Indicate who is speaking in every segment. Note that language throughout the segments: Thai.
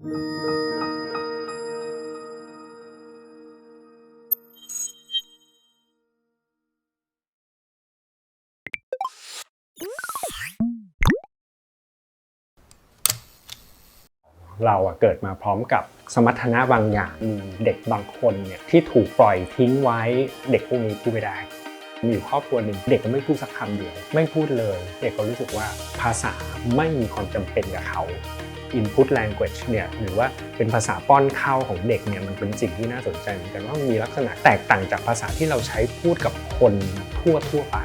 Speaker 1: เราอะเกิดมาพร้อมกับสมรรถนะบางอย่างมีเด็กบางคนเนี่ยที่ถูกปล่อยทิ้งไว้เด็กพวกนี้พูดไม่ได้ มีอยู่ครอบครัวหนึ่งเด็กก็ไม่พูดสักคำเดียวไม่พูดเลย เด็กก็รู้สึกว่าภาษาไม่มีความจำเป็นกับเขา input language เนี่ยหรือว่าเป็นภาษาป้อนเข้าของเด็กเนี่ยมันเป็นสิ่งที่น่าสนใจเหมือนกันว่ามันมีลักษณะแตกต่างจากภาษาที่เราใช้พูดกับคนทั่วทั่วไป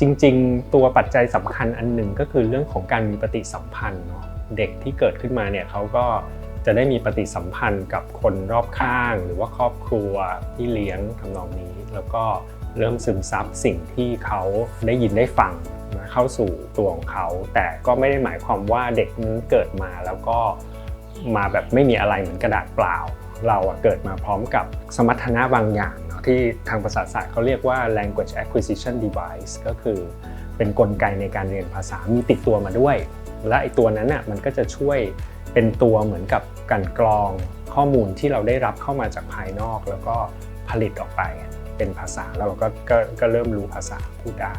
Speaker 1: จริงๆ ตัวปัจจัยสำคัญอันหนึ่งก็คือเรื่องของการมีปฏิสัมพันธ์เนาะเด็กที่เกิดขึ้นมาเนี่ยเขาก็จะได้มีปฏิสัมพันธ์กับคนรอบข้าง หรือว่าครอบครัวที่เลี้ยงทำนองนี้ แล้วก็เริ่มซึมซับสิ่งที่เขาได้ยินได้ฟังนะเข้าสู่ตัวของเขา แต่ก็ไม่ได้หมายความว่าเด็กนั้นเกิดมาแล้วก็มาแบบไม่มีอะไรเหมือนกระดาษเปล่า เราอะเกิดมาพร้อมกับสมรรถนะบางอย่าง ที่ทางภาษาศาสตร์เขาเรียกว่า language acquisition device ก็คือเป็นกลไกในการเรียนภาษามีติดตัวมาด้วย และไอตัวนั้นน่ะมันก็จะช่วยเป็นตัวเหมือนกับกันกรองข้อมูลที่เราได้รับเข้ามาจากภายนอก แล้วก็ผลิตออกไปเป็นภาษาแล้วเราก็ก็ก็เริ่มรู้ภาษาพูดได้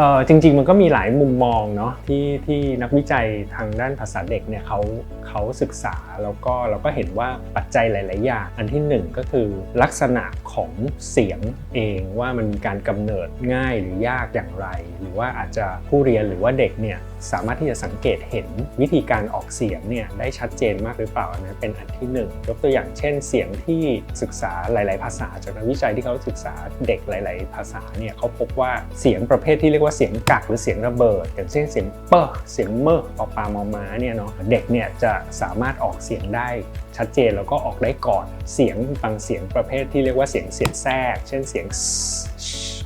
Speaker 1: เออจริงๆมันก็มีหลายมุมมองเนาะที่ที่นักวิจัยทางด้านภาษาเด็กเนี่ยเขาเขาศึกษาแล้วก็เราก็เห็นว่าปัจจัยหลาย ๆ อย่าง อันที่หนึ่งก็คือลักษณะของเสียงเองว่ามันมีการกำเนิดง่ายหรือยากอย่างไร หรือว่าอาจจะผู้เรียนหรือว่าเด็กเนี่ย สามารถที่จะสังเกตเห็นวิธีการออกเสียงเนี่ยได้ชัดเจนมากหรือเปล่านนั้นเป็นอันที่หนึ่งยกตัวอย่างเช่น เสียงที่ศึกษาหลาย ๆ ภาษา จากนักวิจัยที่เขาศึกษาเด็กหลาย ๆ ภาษาเนี่ยเขาพบว่าเสียงประเภทที่เรียกว่าเสียงกักหรือเสียงระเบิดอย่างเช่นเสียงเปอเสียงเมอปอปามอม้าเนี่ยเนาะเด็กเนี่ยจะสามารถออกเสียงได้ชัดเจนแล้วก็ออกได้ก่อนเสียงบางเสียงประเภทที่เรียกว่าเสียงเสียงแทรก เช่นเสียง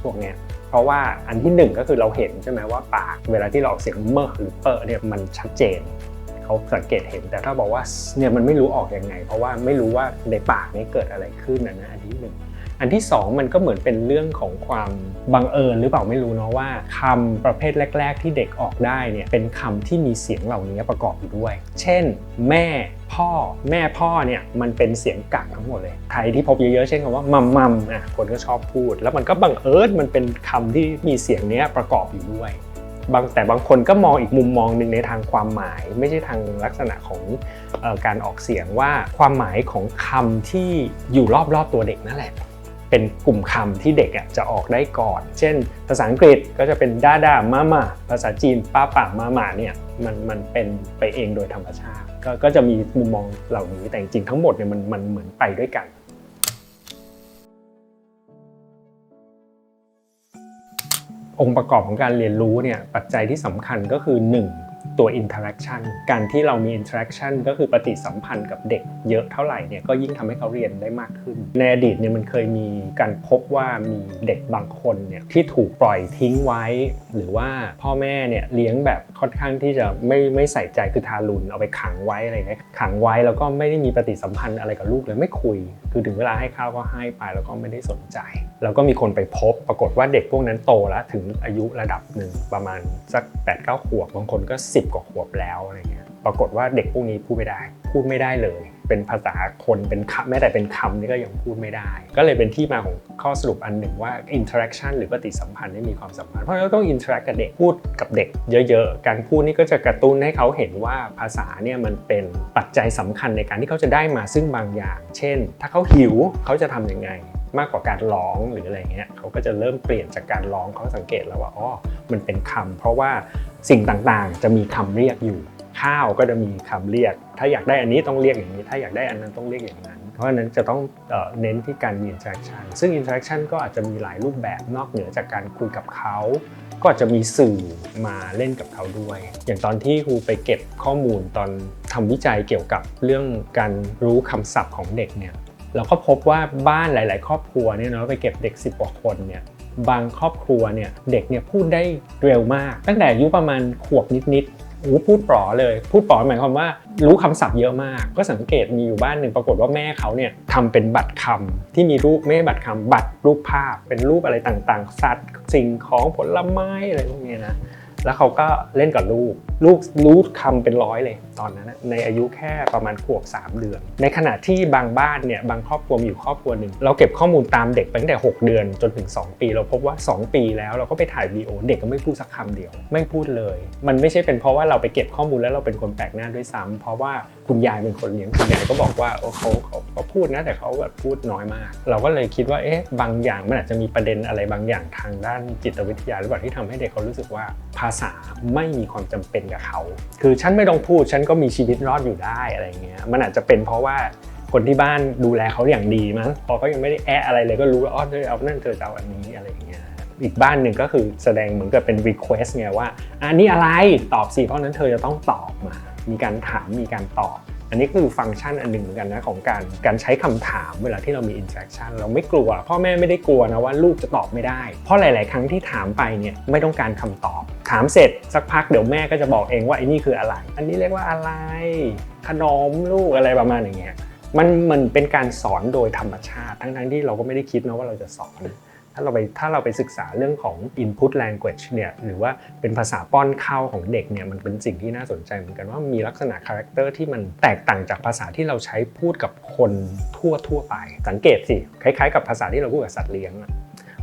Speaker 1: พวกเนี้ย ราะว่าอันที่หนึ่งก็คือเราเห็นใช่ไหมว่าปากเวลาที่เราออกเสียงเมอหรือเปอเนี่ยมันชัดเจนเขาสังเกตเห็นแต่ถ้าบอกว่าเนี่ยมันไม่รู้ออกยังไง เพราะว่าไม่รู้ว่าในปากนี้เกิดอะไรขึ้นนะนะอันที่หนึ่ง อันที่สองมันก็เหมือนเป็นเรื่องของความบังเอิญหรือเปล่าไม่รู้เนาะว่าคำประเภทแรก ๆ ที่เด็กออกได้เนี่ยเป็นคำที่มีเสียงเหล่านี้ประกอบอยู่ด้วย เช่น แม่พ่อแม่พ่อเนี่ยมันเป็นเสียงกักทั้งหมดเลยใครที่พบเยอะๆเช่นคำว่ามัมมัมอะคนก็ชอบพูด แล้วมันก็บังเอิญมันเป็นคำที่มีเสียงเนี้ยประกอบอยู่ด้วยบางแต่บางคนก็มองอีกมุมมองหนึ่งในทางความหมาย ไม่ใช่ทางลักษณะของออการออกเสียงว่าความหมายของคำที่อยู่รอบๆตัวเด็กนั่นแหละ เป็นกลุ่มคำที่เด็กอะจะออกได้ก่อน เช่น ภาษาอังกฤษก็จะเป็นด้าด้ามามาภาษาจีนป้าป่ามามาเนี่ยมันมันเป็นไปเองโดยธรรมชาติก็ก็จะมีมุมมองเหล่านี้แต่จริงๆทั้งหมดเนี่ยมันมันเหมือนไปด้วยกันองค์ประกอบของการเรียนรู้เนี่ยปัจจัยที่สำคัญก็คือ 1 ตัว interaction การที่เรามี interaction ก็คือปฏิสัมพันธ์กับเด็กเยอะเท่าไหร่เนี่ยก็ยิ่งทำให้เขาเรียนได้มากขึ้น ในอดีตเนี่ยมันเคยมีการพบว่ามีเด็กบางคนเนี่ยที่ถูกปล่อยทิ้งไว้ หรือว่าพ่อแม่เนี่ยเลี้ยงแบบค่อนข้างที่จะไม่ไม่ใส่ใจคือทารุณเอาไปขังไว้อะไรเงี้ยขังไว้แล้วก็ไม่ได้มีปฏิสัมพันธ์อะไรกับลูกเลยไม่คุย คือถึงเวลาให้ข้าวก็ให้ไปแล้วก็ไม่ได้สนใจ แล้วก็มีคนไปพบปรากฏว่าเด็กพวกนั้นโตแล้วถึงอายุระดับหนึ่งประมาณสัก8ปดเขวบบางคนก็ 10กว่าขวบแล้วอะไรเงี้ยปรากฏว่าเด็กพวกนี้พูดไม่ได้ พูดไม่ได้เลย เป็นภาษาคนเป็นคำแม้แต่เป็นคำนี่ก็ยังพูดไม่ได้ ก็เลยเป็นที่มาของข้อสรุปอันหนึ่งว่า interaction หรือปฏิสัมพันธ์นี่มีความสำคัญเพราะเราต้อง interact กับเด็กพูดกับเด็กเยอะๆ การพูดนี่ก็จะกระตุ้นให้เขาเห็นว่าภาษาเนี่ยมันเป็นปัจจัยสำคัญในการที่เขาจะได้มาซึ่งบางอย่าง เช่น ถ้าเขาหิวเขาจะทำยังไง มากกว่าการร้องหรืออะไรเงี้ยเขาก็จะเริ่มเปลี่ยนจากการร้องเขาสังเกตแล้วว่าอ๋อมันเป็นคำเพราะว่าสิ่งต่างๆ จะมีคำเรียกอยู่ข้าวก็จะมีคำเรียก ถ้าอยากได้อันนี้ต้องเรียกอย่างนี้ ถ้าอยากได้อันนั้นต้องเรียกอย่างนั้น เพราะฉะนั้นจะต้องเน้นที่การมี interaction ซึ่ง interaction ก็อาจจะมีหลายรูปแบบนอกเหนือจากการคุยกับเขาก็อาจจะมีสื่อมาเล่นกับเขาด้วย อย่างตอนที่ครูไปเก็บข้อมูลตอนทำวิจัยเกี่ยวกับเรื่องการรู้คำศัพท์ของเด็กเนี่ย เราก็พบว่าบ้านหลาย ๆ ครอบครัวเนี่ยเนาะไปเก็บเด็ก 10กว่าคนเนี่ยบางครอบครัวเนี่ยเด็กเนี่ยพูดได้เร็วมาก ตั้งแต่อายุประมาณขวบนิดๆโอ้พูดปลอเลย พูดปลอหมายความว่ารู้คำศัพท์เยอะมาก ก็สังเกตมีอยู่บ้านหนึ่งปรากฏว่าแม่เขาเนี่ยทำเป็นบัตรคำที่มีรูปไม่ใช่บัตรคำบัตรรูปภาพ เป็นรูปอะไรต่างๆ สัตว์สิ่งของผลไม้อะไรพวกนี้นะแล้วเขาก็เล่นกับลูก ลูกรู้คำเป็นร้อยเลยตอนนั้นนะในอายุแค่ประมาณขวบ 3 เดือน ในขณะที่บางบ้านเนี่ยบางครอบครัวมีอยู่ครอบครัวหนึ่งเราเก็บข้อมูลตามเด็กไปตั้งแต่ 6 เดือนจนถึง 2 ปี เราพบว่า 2 ปีแล้วเราก็ไปถ่ายวีโอเด็กก็ไม่พูดสักคำเดียว ไม่พูดเลย มันไม่ใช่เป็นเพราะว่าเราไปเก็บข้อมูลแล้วเราเป็นคนแปลกหน้าด้วยซ้ำเพราะว่าคุณยายเป็นคนเลี้ยงคุณยายก็บอกว่าโอ้เขาเขาเขาพูดนะแต่เขาแบบพูดน้อยมาก เราก็เลยคิดว่าเอ๊ะบางอย่างมันอาจจะมีประเด็นอะไรบางอย่างทางด้านจิตวิทยาหรือเปล่าที่ทำให้เด็กเขารู้สึกว่าภาษาไม่มีความจำเป็นนกับเขา คือฉันไม่ต้องพูดฉันก็มีชีวิตรอดอยู่ได้อะไรเงี้ยมันอาจจะเป็นเพราะว่าคนที่บ้านดูแลเขาอย่างดีมั้งพอเขายังไม่ได้แอะอะไรเลยก็รู้ว่าอ๋อเธอเอานั่นเธอจะเอาอันนี้อะไรอย่างเงี้ยอีกบ้านหนึ่งก็คือแสดงเหมือนกับเป็น request ไงว่าอันนี้อะไรตอบสิเพราะนั้นเธอจะต้องตอบมา มีการถามมีการตอบ อันนี้คือฟังก์ชันอันหนึ่งเหมือนกันนะของการการใช้คำถามเวลาที่เรามี interaction เราไม่กลัว พ่อแม่ไม่ได้กลัวนะว่าลูกจะตอบไม่ได้ เพราะหลาย ๆ ครั้งที่ถามไปเนี่ยไม่ต้องการคำตอบ ถามเสร็จสักพักเดี๋ยวแม่ก็จะบอกเองว่าไอ้นี่คืออะไร อันนี้เรียกว่าอะไร ขนมลูกอะไรประมาณอย่างเงี้ยมันมันเป็นการสอนโดยธรรมชาติ ทั้งๆที่เราก็ไม่ได้คิดนะว่าเราจะสอน ถ้าเราไปถ้าเราไปศึกษาเรื่องของ input language เนี่ยหรือว่าเป็นภาษาป้อนเข้าของเด็กเนี่ยมันเป็นสิ่งที่น่าสนใจเหมือนกันว่ามีลักษณะคาแรคเตอร์ที่มันแตกต่างจากภาษาที่เราใช้พูดกับคนทั่วทั่วไป สังเกตสิ คล้ายๆ กับภาษาที่เราพูดกับสัตว์เลี้ยงอะ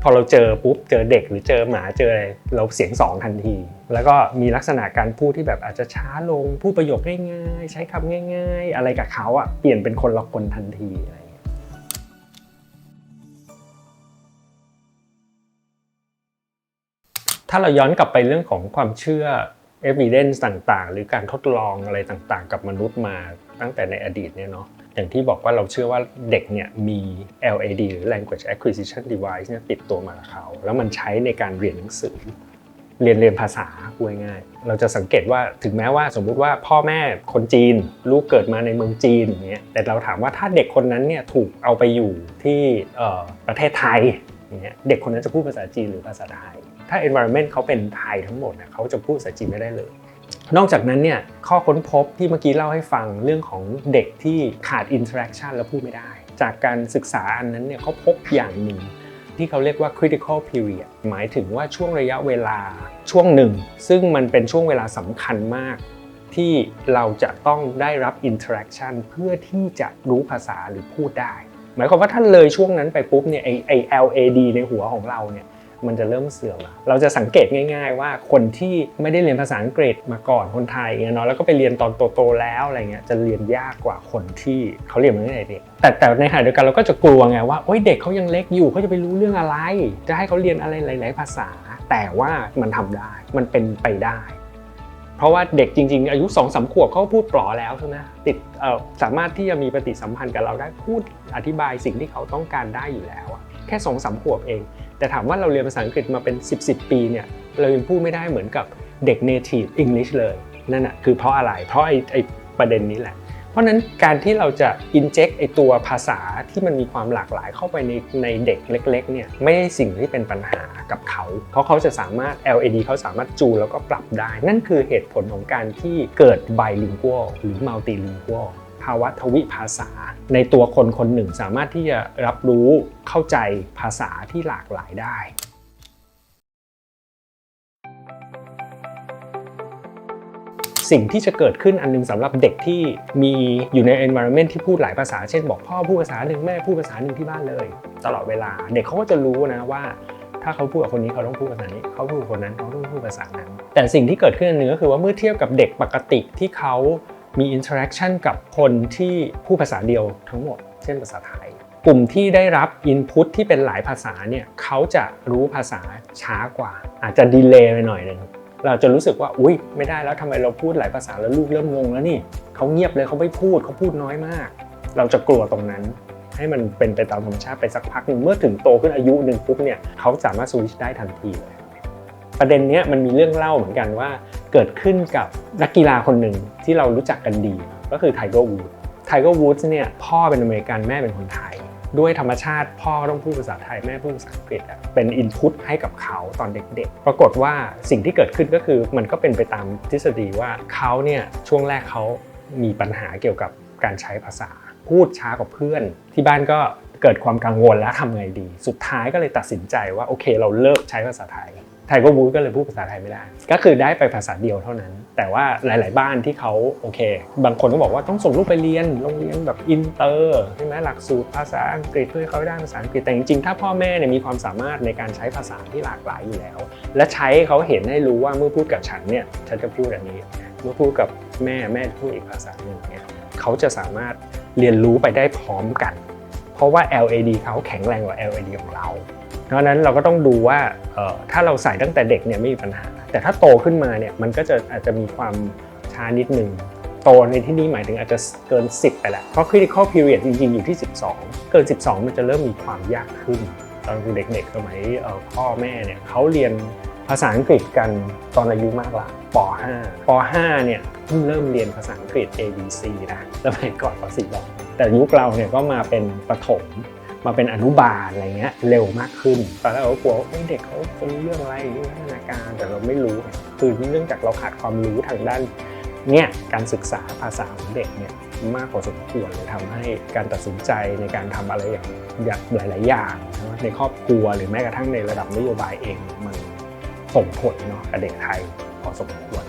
Speaker 1: พอเราเจอปุ๊บเจอเด็กหรือเจอหมาเจออะไรเราเสียงสองทันที แล้วก็มีลักษณะการพูดที่แบบอาจจะช้าลงพูดประโยคง่ายๆ ใช้คำง่าย ๆ อะไรกับเขาอะเปลี่ยนเป็นคนละคนทันทีอะไร ถ้าเราย้อนกลับไปเรื่องของความเชื่อ evidence ต่างๆ หรือการทดลองอะไรต่างๆ กับมนุษย์มาตั้งแต่ในอดีตเนี่ยเนาะอย่างที่บอกว่าเราเชื่อว่าเด็กเนี่ยมี LAD หรือ language acquisition device เนี่ยติดตัวมากับเขา แล้วมันใช้ในการเรียนหนังสือ เรียนเรียนภาษาพูดง่ายๆเราจะสังเกตว่าถึงแม้ว่าสมมุติว่าพ่อแม่คนจีน ลูกเกิดมาในเมืองจีนอย่างเงี้ยแต่เราถามว่าถ้าเด็กคนนั้นเนี่ยถูกเอาไปอยู่ที่ประเทศไทยอย่างเงี้ยเด็กคนนั้นจะพูดภาษาจีนหรือภาษาไทย ถ้า environment เขาเป็นไทยทั้งหมดเนี่ยเขาจะพูดภาษาจีนไม่ได้เลย นอกจากนั้นเนี่ยข้อค้นพบที่เมื่อกี้เล่าให้ฟังเรื่องของเด็กที่ขาด interaction แล้วพูดไม่ได้ จากการศึกษาอันนั้นเนี่ยเขาพบอย่างหนึ่งที่เขาเรียกว่า critical period หมายถึงว่าช่วงระยะเวลาช่วงหนึ่ง ซึ่งมันเป็นช่วงเวลาสำคัญมากที่เราจะต้องได้รับ interaction เพื่อที่จะรู้ภาษาหรือพูดได้ หมายความว่าถ้าเลยช่วงนั้นไปปุ๊บเนี่ยไอไอ LAD ในหัวของเราเนี่ย มันจะเริ่มเสื่อมละเราจะสังเกตง่าย ๆ ว่าคนที่ไม่ได้เรียนภาษาอังกฤษมาก่อนคนไทยเงี้ยเนาะแล้วก็ไปเรียนตอนโตๆแล้วอะไรเงี้ยจะเรียนยากกว่าคนที่เขาเรียนมาตั้งแต่เด็กแต่แต่ในขณะเดียวกันเราก็จะกลัวไงว่าโอ๊ยเด็กเขายังเล็กอยู่เขาจะไปรู้เรื่องอะไร จะให้เขาเรียนอะไรหลาย ๆ ภาษา แต่ว่ามันทำได้มันเป็นไปได้เพราะว่าเด็กจริง ๆ อายุ2อสาขวบเขาพูดปลอแล้วใช่ไหมติดสามารถที่จะมีปฏิสัมพันธ์กับเราได้พูดอธิบายสิ่งที่เขาต้องการได้อยู่แล้ว แค่2อสาขวบเอง แต่ถามว่าเราเรียนภาษาอังกฤษมาเป็น 10 10ปีเนี่ยเรายังพูดไม่ได้เหมือนกับเด็ก native English เลย นั่นอะคือเพราะอะไร เพราะไอ้ไอประเด็นนี้แหละ เพราะนั้นการที่เราจะ inject ไอตัวภาษาที่มันมีความหลากหลายเข้าไปในในเด็กเล็กๆเนี่ยไม่ใช่สิ่งที่เป็นปัญหากับเขา เพราะเขาจะสามารถ LAD เขาสามารถจูนแล้วก็ปรับได้ นั่นคือเหตุผลของการที่เกิด bilingual หรือ multilingual ภาวะทวิภาษา ในตัวคนคนหนึ่งสามารถที่จะรับรู้เข้าใจภาษาที่หลากหลายได้สิ่งที่จะเกิดขึ้นอันหนึงสำหรับเด็กที่มีอยู่ใน environment ที่พูดหลายภาษา เช่นบอกพ่อพูดภาษาหนึ่งแม่พูดภาษาหนึ่งที่บ้านเลย ตลอดเวลาเด็กเขาก็จะรู้นะว่า ถ้าเขาพูดกับคนนี้เขาต้องพูดภาษานี้เขาพูดกับคนนั้นเขาต้องพูดภาษานั้น แต่สิ่งที่เกิดขึ้นอันนึงก็คือว่าเมื่อเทียบกับเด็กปกติที่เขา มี interaction กับคนที่พูดภาษาเดียวทั้งหมด เช่นภาษาไทย กลุ่มที่ได้รับ input ที่เป็นหลายภาษาเนี่ยเขาจะรู้ภาษาช้ากว่า อาจจะดีเลย์ไปหน่อยหนึงเราจะรู้สึกว่าอุ้ยไม่ได้แล้วทำไมเราพูดหลายภาษาแล้วลูกเริ่มงงแล้วนี่เขาเงียบเลยเขาไม่พูดเขาพูดน้อยมาก เราจะกลัวตรงนั้น ให้มันเป็นไปตามธรรมชาติไปสักพักหนึ่งเมื่อถึงโตขึ้นอายุหนึ่งปุ๊บเนี่ยเขาสามารถสวิชได้ทันทีเลย ประเด็นนี้มันมีเรื่องเล่าเหมือนกันว่า เกิดขึ้นกับนักกีฬาคนหนึ่งที่เรารู้จักกันดี ก็คือไทเกอร์วูดไทเกอร์วูดเนี่ยพ่อเป็นอเมริกันแม่เป็นคนไทย ด้วยธรรมชาติพ่อต้องพูดภาษาไทยแม่พูดภาษาอังกฤษเป็นอินพุตให้กับเขาตอนเด็กๆ ปรากฏว่าสิ่งที่เกิดขึ้นก็คือมันก็เป็นไปตามทฤษฎีว่าเขาเนี่ยช่วงแรกเขามีปัญหาเกี่ยวกับการใช้ภาษา พูดช้ากว่าเพื่อน ที่บ้านก็เกิดความกังวลแล้วทำไงดี สุดท้ายก็เลยตัดสินใจว่าโอเคเราเลิกใช้ภาษาไทย ทยก็บูธก็เลยพูดภาษาไทยไม่ได้ ก็คือได้ไปภาษาเดียวเท่านั้น แต่ว่าหลาย ๆ บ้านที่เขาโอเค บางคนก็บอกว่าต้องส่งลูกไปเรียนโรงเรียนแบบอินเตอร์ใช่ไหมหลักสูตรภาษาอังกฤษเพื่อเขาได้ภาษาอังกฤษแต่จริง ๆ ถ้าพ่อแม่เนี่ยมีความสามารถในการใช้ภาษาที่หลากหลายอยู่แล้ว และใช้เขาเห็นให้รู้ว่าเมื่อพูดกับฉันเนี่ยฉันจะพูดอันนี้ เมื่อพูดกับแม่แม่จะพูดอีกภาษาหนึ่งเนี่ยเขาจะสามารถเรียนรู้ไปได้พร้อมกัน เพราะว่า LAD เขาแข็งแรงกว่า LAD ของเรา เพราะนั้นเราก็ต้องดูว่าถ้าเราใส่ตั้งแต่เด็กเนี่ยไม่มีปัญหา แต่ถ้าโตขึ้นมาเนี่ยมันก็จะอาจจะมีความช้านิดนึงโตในที่นี้หมายถึงอาจจะเกิน 10 ไปแล้วเพราะ critical period จริงๆอยู่ที่ 12 เกิน 12 มันจะเริ่มมีความยากขึ้น ตอนเด็กๆสมัยพ่อแม่เนี่ยเขาเรียนภาษาอังกฤษกันตอนอายุมากละป .5 ป .5 เนี่ยเพิ่งเริ่มเรียนภาษาอังกฤษ A B C นะแล้วไปก่อนป .4 บอกแต่ยุคเราเนี่ยก็มาเป็นประถม มาเป็นอนุบาลอะไรเงี้ยเร็วมากขึ้นตอนแรกเรากลัวว่าเด็กเขาจะรู้เรื่องอะไรเรื่องพัฒนาการแต่เราไม่รู้คือเนื่องจากเราขาดความรู้ทางด้านเนี่ยการศึกษาภาษาของเด็กเนี่ยมากพอสมควรเลยทำให้การตัดสินใจในการทำอะไรอย่างอย่างหลาย ๆ อย่างในครอบครัวหรือแม้กระทั่งในระดับนโยบายเองมันส่งผลเนาะกับเด็กไทยพอสมควร